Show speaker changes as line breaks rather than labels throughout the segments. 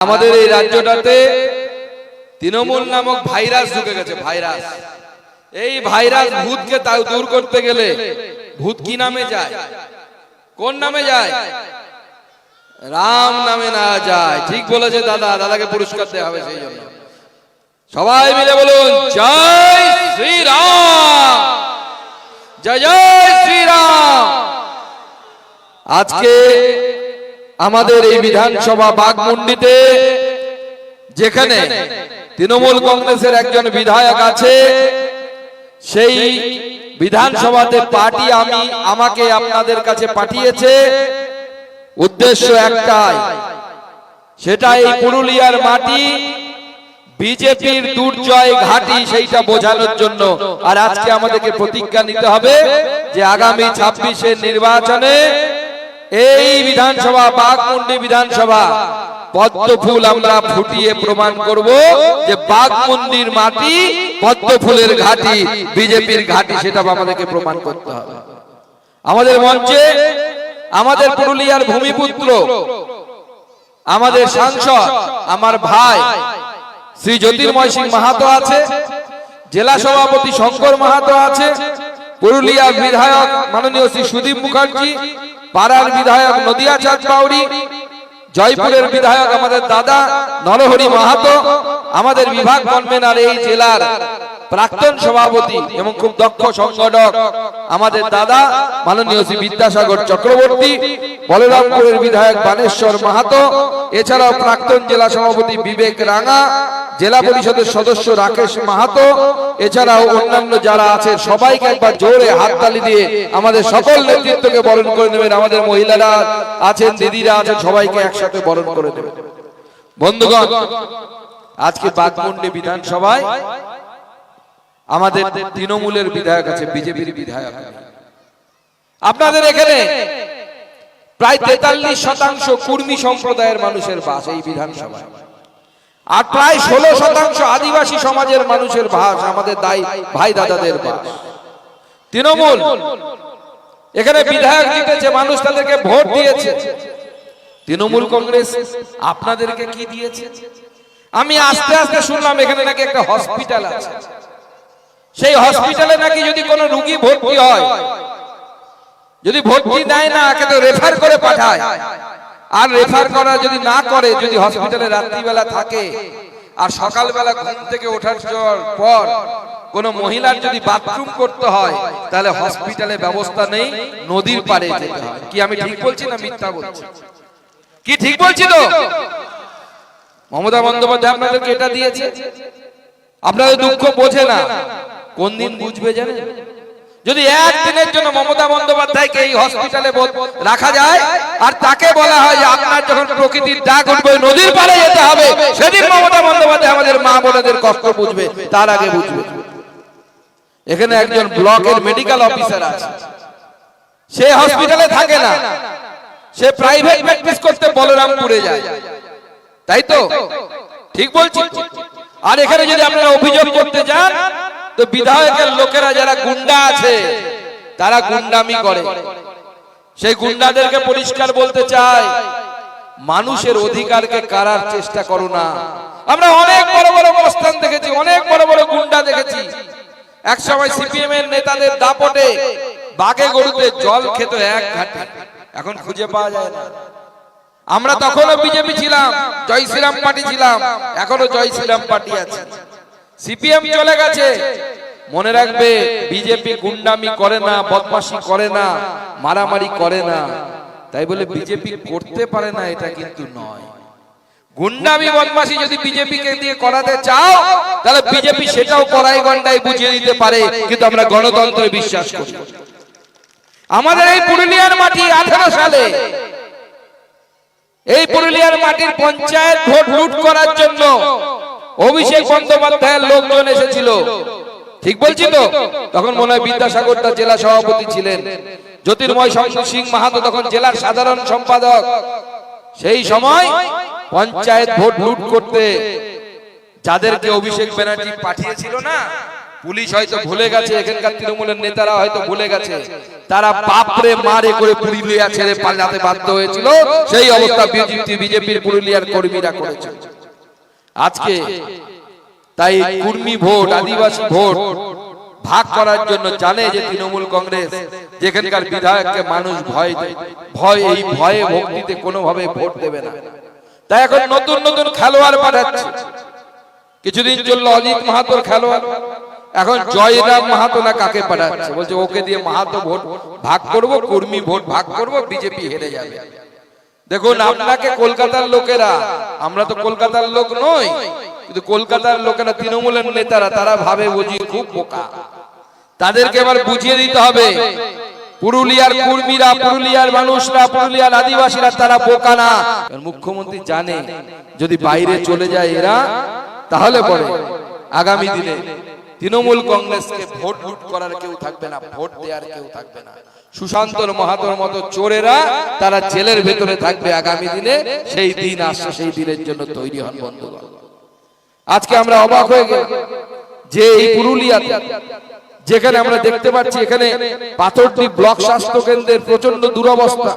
আমাদের এই রাজ্যটাতে তৃণমূল নামক ভাইরাস ঢুকে গেছে ভাইরাস। এই ভাইরাস ভূতকে তাও দূর করতে গেলে ভূত কি নামে যায়? কোন নামে যায়? রাম নামে না যায়। ঠিক বলেছে দাদা দাদাকে পুরস্কার দেওয়া হবে সেই জন্য। সবাই মিলে বলুন জয় শ্রীরাম। জয় জয় শ্রীরাম। আজকে আমাদের এই বিধানসভা বাগমুন্ডিতে যেখানে তৃণমূল কংগ্রেসের একজন বিধায়ক আছে, সেই বিধানসভাতে পার্টি আমি, আমাকে আপনাদের কাছে পাঠিয়েছে। উদ্দেশ্য একটাই সেটা এই পুরুলিয়ার মাটি, বিজেপির দুর্জয় ঘাটি সেইটা বোঝানোর জন্য। আর আজকে আমাদেরকে প্রতিজ্ঞা নিতে হবে যে আগামী ছাব্বিশের নির্বাচনে এই বিধানসভা, বাঘমুন্ডি বিধানসভা পদ্ম ফুল আমরা ফুটিয়ে প্রমাণ করব যে বাঘমুন্ডির মাটি পদ্ম ফুলের ঘাটি, বিজেপির ঘাটি, সেটা আমাদেরকে প্রমাণ করতে হবে। আমাদের মঞ্চে আমাদের পুরুলিয়ার ভূমিপুত্র, আমাদের সাংসদ, আমার ভাই শ্রী জ্যোতির্ময় সিং মাহাতো আছে, জেলা সভাপতি শঙ্কর মাহাতো আছে পুরুলিয়া বিধায়ক মাননীয় শ্রী সুদীপ মুখার্জি পাড়ার বিধায়ক নদিয়া চাঁদ পাউরি জয়পুরের বিধায়ক আমাদের দাদা নরহরি মাহাতো, আমাদের বিভাগ কনভেনার এই জেলার প্রাক্তন সভাপতি এবং খুব দক্ষ সংগঠক আমাদের দাদা মাননীয় শ্রী বিদ্যাসাগর চক্রবর্তী, বলরামপুরের বিধায়ক বানেশ্বর মাহাতো, এছাড়াও প্রাক্তন জেলা সভাপতি বিবেক রাঙা জেলা পরিষদের সদস্য রাকেশ মাহাতো, এছাড়াও অন্যান্য যারা আছে, সবাইকে একবার জোরে হাততালি দিয়ে আমাদের সকল নেতৃত্বকে বরণ করে নেবেন। আমাদের মহিলারা আছেন, দিদিরা আছেন, সবাইকে একসাথে বরণ করে দেবেন বন্ধুগণ, আজকে বাগমুন্ডি বিধানসভায় আমাদের তৃণমূলের বিধায়ক আছে, বিজেপির বিধায়ক। আপনাদের এখানে প্রায় তেতাল্লিশ শতাংশ কুর্মী সম্প্রদায়ের মানুষের বাস এই বিধানসভায়। আর প্রায় ষোলো শতাংশ আদিবাসী সমাজের মানুষের বাস আমাদের দায় ভাই দাদাদের বাস। তৃণমূল, এখানে বিধায়ক জিতেছে, মানুষ তাদেরকে ভোট দিয়েছে। তৃণমূল কংগ্রেস আপনাদেরকে কি দিয়েছে? আমি আস্তে আস্তে শুনলাম এখানে নাকি একটা হসপিটাল আছে। সেই হসপিটালে নাকি যদি কোনো রুগী ভর্তি হয়, যদি ভর্তি দেয় না, একে তো রেফার করে পাঠায়। আর রেফার করা যদি না করে যদি হসপিটালে রাত্রিবেলা থাকে আর সকালবেলা ঘুম থেকে ওঠার পর কোন মহিলার যদি বাথরুম করতে হয় তাহলে হসপিটালে ব্যবস্থা নেই নদীর পাড়ে যেতে হয়। কি আমি ঠিক বলছি না মিথ্যা বলছি? কি ঠিক বলছি তো? মমতা বন্দ্যোপাধ্যায় আপনাদেরকে এটা দিয়েছে? আপনাদের দুঃখ বোঝে না। কোন দিন বুঝবে জানেন? যদি একদিনের জন্য মমতা বন্দ্যোপাধ্যায়কে এই হসপিটালে রাখা যায়, আর তাকে বলা হয় যে আপনার যখন প্রকৃতির ডাক উঠবে নদীর পাড়ে যেতে হবে। সেদিন মমতা বন্দ্যোপাধ্যায় আমাদের মা বোনেদের কষ্ট বুঝবে, তার আগে বুঝবে। এখানে একজন ব্লকের মেডিকেল অফিসার আছে। সে হসপিটালে থাকে না। সে প্রাইভেট প্র্যাকটিস করতে বলরামপুরে যায়। তাই তো? ঠিক বলছি। আর এখানে যদি আপনারা অভিযোগ করতে যান তো বিধায়কের লোকেরা যারা গুন্ডা আছে, তারা গুন্ডামি করে। সেই গুন্ডাদেরকে পরিষ্কার বলতে চাই, মানুষের অধিকারকে কারার চেষ্টা করো না। আমরা অনেক বড় বড় প্রস্থান দেখেছি, অনেক বড় বড় গুন্ডা দেখেছি। এক সময় সিপিএম এর নেতাদের দাপটে বাঘে গরুতে জল খেত এক ঘাটে। এখন খুঁজে পাওয়া যায় না। আমরা তখনও বিজেপি ছিলাম, জয় শ্রীরাম পার্টি ছিলাম এখনও জয় শ্রীরাম পার্টি আছে। সিপিএম চলে গেছে। মনে রাখবে, বিজেপি গুন্ডামি করে না, বদমাশি করে না, মারামারি করে না। তাই বলে বিজেপি করতে পারে না, এটা কিন্তু নয়। গুন্ডামি, বদমাশি যদি বিজেপিকে দিয়ে করাতে চাও, তাহলে বিজেপি সেটাও কড়াই গন্ডায় বুঝিয়ে দিতে পারে, কিন্তু আমরা গণতন্ত্রে বিশ্বাস করি। আমাদের এই পুরুলিয়ার মাটি আঠারো সালে। এই পুরুলিয়ার মাটির পঞ্চায়েত ভোট লুট করার জন্য অভিষেক বন্দ্যোপাধ্যায়ের লোকজন এসেছিল। ঠিক বলছি তো? তখন মনে হয় বিদ্যাসাগরটা জেলা সভাপতি ছিলেন। জ্যোতির্ময় শঙ্কর সিং মাহাতো তখন জেলার সাধারণ সম্পাদক। সেই সময় পঞ্চায়েত ভোট লুট করতে যাদেরকে অভিষেক ব্যানার্জি পাঠিয়েছিল না পুলিশ হয়তো ভুলে গেছে এখানকার তৃণমূলের নেতারা হয়তো ভুলে গেছে। তারা বাপরে মারে করে পুরুলিয়া ছেড়ে পালাতে বাধ্য হয়েছিল। সেই অবস্থা বিজেপি বিজেপির পুরুলিয়ার কর্মীরা করেছে আজকে তাই কুর্মী ভোট, আদিবাসী ভোট ভাগ করার জন্য জানে যে তৃণমূল কংগ্রেস, যেখানকার বিধায়ককে মানুষ ভয় ভয়, এই ভয়ে ভক্তিতে কোনোভাবে ভোট দেবে না। তাই এখন নতুন নতুন খেলোয়াড় পাঠাচ্ছে। কিছুদিন চলল অজিত মাহাতোর খেলোয়াড়। এখন জয়রাম মাহাতো না কাকে পাঠাচ্ছে? বলছে, ওকে দিয়ে মাহাতো ভোট ভাগ করব, কর্মী ভোট ভাগ করব, বিজেপি হেরে যাবে। দেখুন আপনাকে কলকাতার লোকেরা আমরা তো কলকাতার লোক নই কিন্তু কলকাতার লোকেরা তৃণমূলের নেতারা তারা ভাবে বুঝি খুব বোকা। তাদেরকে এবার বুঝিয়ে দিতে হবে পুরুলিয়ার কর্মীরা পুরুলিয়ার মানুষরা পুরুলিয়ার আদিবাসীরা তারা বোকা না। মুখ্যমন্ত্রী জানে যদি বাইরে চলে যায় এরা তাহলে পরে আগামী দিনে তৃণমূল কংগ্রেসকে ভোট লুট করার কেউ থাকবে না ভোট দেওয়ার কেউ থাকবে না। সুশান্তর মাহাতোর মতো চোরেরা তারা জেলের ভেতরে থাকবে আগামী দিনে, সেই দিন আসছে, সেই দিনের জন্য তৈরি হন বন্ধুগণ। আজকে আমরা অবাক হয়ে গেলাম যে এই পুরুলিয়াতে, যেখানে আমরা দেখতে পাচ্ছি এখানে পাথরটি ব্লক স্বাস্থ্য কেন্দ্রের প্রচণ্ড দুরবস্থা।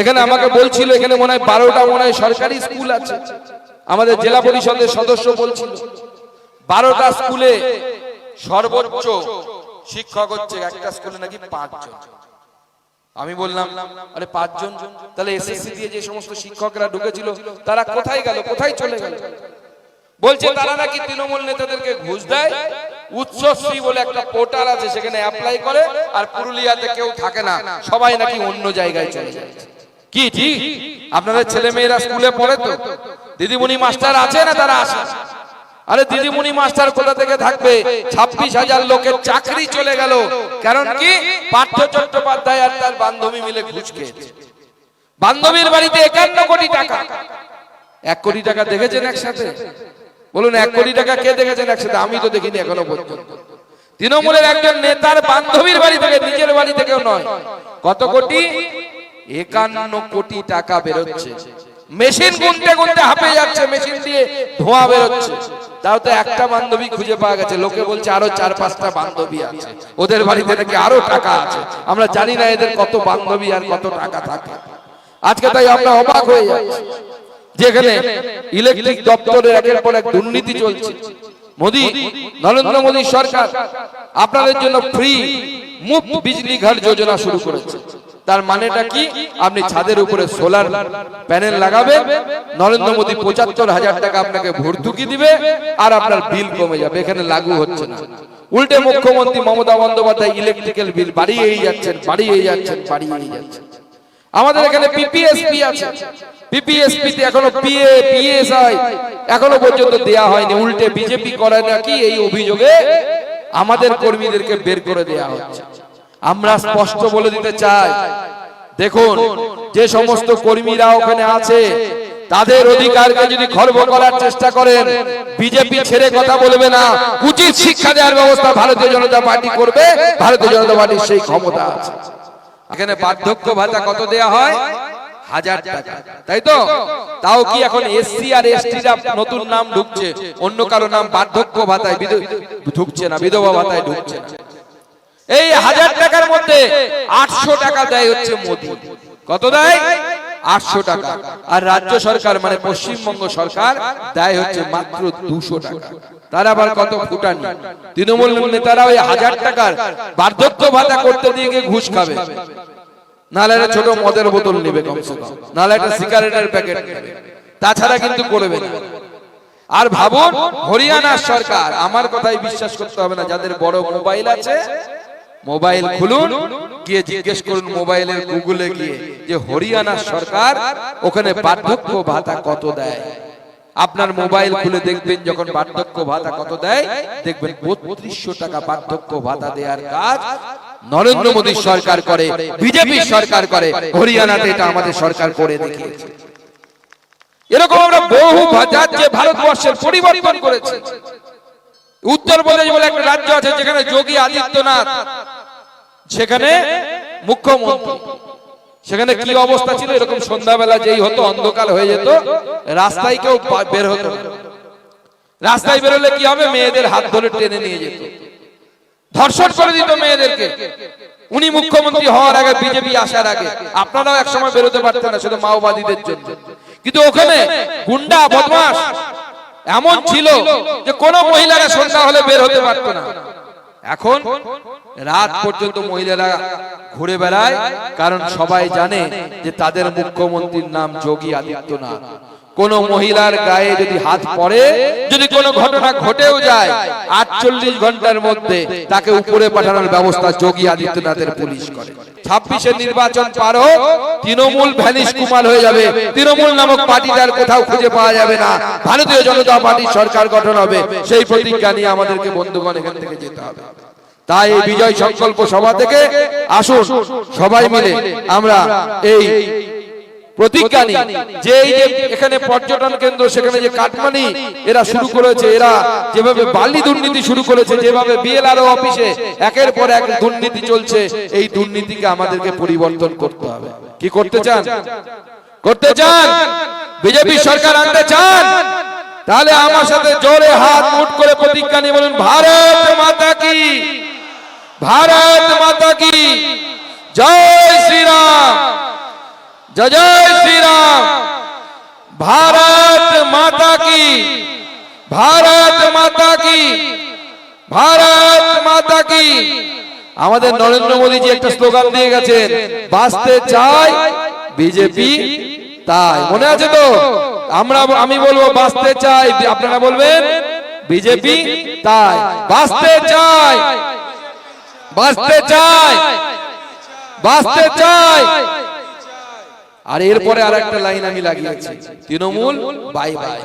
এখানে আমাকে বলছিল, এখানে মনে হয় বারোটা মনে হয় সরকারি স্কুল আছে। আমাদের জেলা পরিষদের সদস্য বলছিল, বারোটা স্কুলে সর্বোচ্চ শিক্ষক হচ্ছে একটা স্কুলে নাকি পাঁচজন। আমি বললাম, আরে পাঁচজন? তাহলে এসএসসি দিয়ে যে সমস্ত শিক্ষকরা ঢুকেছিল, তারা কোথায় গেল? কোথায় চলে গেল? বলছে, তারা নাকি তৃণমূল নেতাদেরকে ঘুষ দেয়। উচ্চশ্রী বলে একটা পোর্টাল আছে, সেখানে অ্যাপ্লাই করে, আর পুরুলিয়াতে কেউ থাকে না। সবাই নাকি অন্য জায়গায় চলে যায়। কি, ঠিক? আপনাদের ছেলে মেয়েরা স্কুলে পড়ে তো? দিদিমণি মাস্টার আছে না তারা আসে? আরে দিদিমণি মাস্টার কোথা থেকে থাকবে? ছাব্বিশ হাজার লোকের চাকরি চলে গেল। কারণ কি? পার্থ চট্টোপাধ্যায় আর তার বান্ধবী মিলে ঘুষ খেয়েছে। বান্ধবীর বাড়িতে একান্ন কোটি টাকা। এক কোটি টাকা দেখেছেন একসাথে? বলুন, এক কোটি টাকা কে দেখেছেন একসাথে? আমি তো দেখিনি এখনও পর্যন্ত। তৃণমূলের একজন নেতার বান্ধবীর বাড়ি থেকে, নিজের বাড়ি থেকেও নয়। কত কোটি? একান্ন কোটি টাকা বেরোচ্ছে। মেশিন গুনতে গুনতে হাঁপে যাচ্ছে, মেশিন দিয়ে ধোঁয়া বেরোচ্ছে। তাও তো একটা বান্ধবী খুঁজে পাওয়া গেছে। লোকে বলছে আরও চার পাঁচটা বান্ধবী আছে। ওদের বাড়িতে নাকি আরও টাকা আছে। আমরা জানি না এদের কত বান্ধবী আর কত টাকা থাকে। আজকে তাই আমরা অবাক হয়ে যাচ্ছি যেখানে ইলেকট্রিক দপ্তরের একের পর এক দুর্নীতি চলছে। মোদি, নরেন্দ্র মোদী সরকার আপনাদের জন্য ফ্রি মুফত বিজলি ঘর যোজনা শুরু করেছে। তার মানেটা কি? আপনি ছাদের উপরে সোলার প্যানেল লাগাবেন, নরেন্দ্র মোদী পঁচাত্তর হাজার টাকা আপনাকে ভর্তুকি দিবে আর আপনার বিল কমে যাবে, এখানে লাগু হচ্ছে না। উল্টে মুখ্যমন্ত্রী মমতা বন্দ্যোপাধ্যায় ইলেকট্রিক্যাল বিল বাড়িয়েই যাচ্ছেন বাড়িয়েই যাচ্ছেন বাড়িয়েই যাচ্ছেন। আমাদের এখানে পিপিএসপি আছে। পিপিএসপি তে এখনও পিএ পিএসআই এখনও পর্যন্ত দেয়া হয়নি। উল্টে বিজেপি করে নাকি এই অভিযোগে আমাদের কর্মীদেরকে বের করে দেয়া হচ্ছে। আমরা স্পষ্ট বলে দিতে চাই। দেখুন যে সমস্ত কর্মীরা ওখানে আছে তাদের অধিকারকে যদি খর্ব করার চেষ্টা করেন বিজেপি ছেড়ে কথা বলবে না। উচিত শিক্ষা দেওয়ার ব্যবস্থা ভারতীয় জনতা পার্টি করবে ভারতীয় জনতা পার্টির সেই ক্ষমতা আছে। এখানে বার্ধক্য ভাতা কত দেয়া হয়? হাজার টাকা। তাই তো? তাও কি এখন এসসি আর এসটিরা নতুন নাম ঢুকছে? অন্য কারও নাম বার্ধক্য ভাতায় ঢুকছে না বিধবা ভাতায় ঢুকছে না। এই হাজার টাকার মধ্যে আটশো টাকা দেয় হচ্ছে মোদী। কত দেয়? আটশো টাকা। আর রাজ্য সরকার মানে পশ্চিমবঙ্গ সরকার, দেয় হচ্ছে মাত্র দুশো টাকা। তার আবার কত ফুটানি। তৃণমূল নেতারা ওই হাজার টাকার বার্ধক্য ভাতা করতে দিয়ে গিয়ে ঘুষ খাবে। নাহলে একটা ছোট মদের বোতল নেবে কমসে কম। নাহলে একটা সিগারেটের প্যাকেট নেবে। তাছাড়া কিন্তু করবে না। আর ভাবুন, হরিয়ানার সরকার, আমার কথাই বিশ্বাস করতে হবে না, যাদের বড় মোবাইল আছে মোবাইল খুলুন গিয়ে জিজ্ঞেস করুন মোবাইলের গুগলে গিয়ে যে হরিয়ানার সরকার ওখানে বার্ধক্য ভাতা কত দেয়? আপনার মোবাইল খুলে দেখবেন যখন বার্ধক্য ভাতা কত দেয়? দেখবেন বত্রিশশো টাকা বার্ধক্য ভাতা দেওয়ার কাজ নরেন্দ্র মোদী সরকার করে বিজেপি সরকার করে হরিয়ানাতে এটা আমাদের সরকার করে দেখিয়েছে। এরকম আমরা বহু রাজ্যে ভারতবর্ষের পরিবর্তন করেছি উত্তরপ্রদেশ বলে একটা রাজ্য আছে যেখানে যোগী আদিত্যনাথ। সেখানে মুখ্যমন্ত্রী। সেখানে কি অবস্থা ছিল? এরকম সন্ধ্যাবেলা যেই হতো, অন্ধকার হয়ে যেত, রাস্তায় কেউ বের হতো। রাস্তায় বেরোলে কি হবে? মেয়েদের হাত ধরে টেনে নিয়ে যেত। ধর্ষণ করে দিত মেয়েদেরকে। উনি মুখ্যমন্ত্রী হওয়ার আগে, বিজেপি আসার আগে। আপনারাও একসময় বেরোতে পারতেন না, শুধু মাওবাদীদের জন্য। কিন্তু ওখানে গুন্ডা বদমাস এমন ছিল যে কোন মহিলারা সন্ধ্যা হলে বের হতে পারতো না। এখন রাত পর্যন্ত মহিলারা ঘুরে বেড়ায় কারণ সবাই জানে যে তাদের মুখ্যমন্ত্রীর নাম যোগী আদিত্যনাথ। কোন মহিলার গায়ে যদি হাত পড়ে, যদি কোনো ঘটনা ঘটেও যায়, আটচল্লিশ ঘণ্টার মধ্যে তাকে উপরে পাঠানোর ব্যবস্থা যোগী আদিত্যনাথের পুলিশ করে। ছাব্বিশের নির্বাচন পার তৃণমূল ভ্যানিশ কুমার হয়ে যাবে। তৃণমূল নামক পার্টিটা আর কোথাও খুঁজে পাওয়া যাবে না। ভারতীয় জনতা পার্টির সরকার গঠন হবে। সেই প্রতিজ্ঞা নিয়ে আমাদেরকে বন্ধুগণ এখান থেকে যেতে হবে। তাই বিজয় সংকল্প সভা থেকে আসুন, সবাই মিলে আমরা এই প্রতিজ্ঞা নিই। যে এই যে এখানে পর্যটন কেন্দ্র সেখানে যে কাটমানি এরা শুরু করেছে এরা যেভাবে বালি দুর্নীতি শুরু করেছে যেভাবে বিএলআরও অফিসে একের পর এক দুর্নীতি চলছে এই দুর্নীতিকে আমাদেরকে পরিবর্তন করতে হবে। কি করতে চান? করতে চান? বিজেপি সরকার আনতে চান? তাহলে আমার সাথে জোরে হাত মুট করে প্রতিজ্ঞা নিয়ে বলুন ভারত মাতা কি। ভারত মাতা কি। জয় শ্রীরাম। জয় জয় শ্রীরাম। ভারত মাতা কি? ভারত মাতা কি? ভারত মাতা কি? আমাদের নরেন্দ্র মোদীজি একটা স্লোগান দিয়ে গেছেন বাঁচতে চাই বিজেপি তাই। মনে আছে তো? আমরা আমি বলব বাঁচতে চাই আপনারা বলবেন বিজেপি তাই। বাঁচতে চাই বাঁচতে চাই। বাঁচতে চাই আর এরপরে আর একটা লাইন আমি লাগিয়েছি। Trinamool bye bye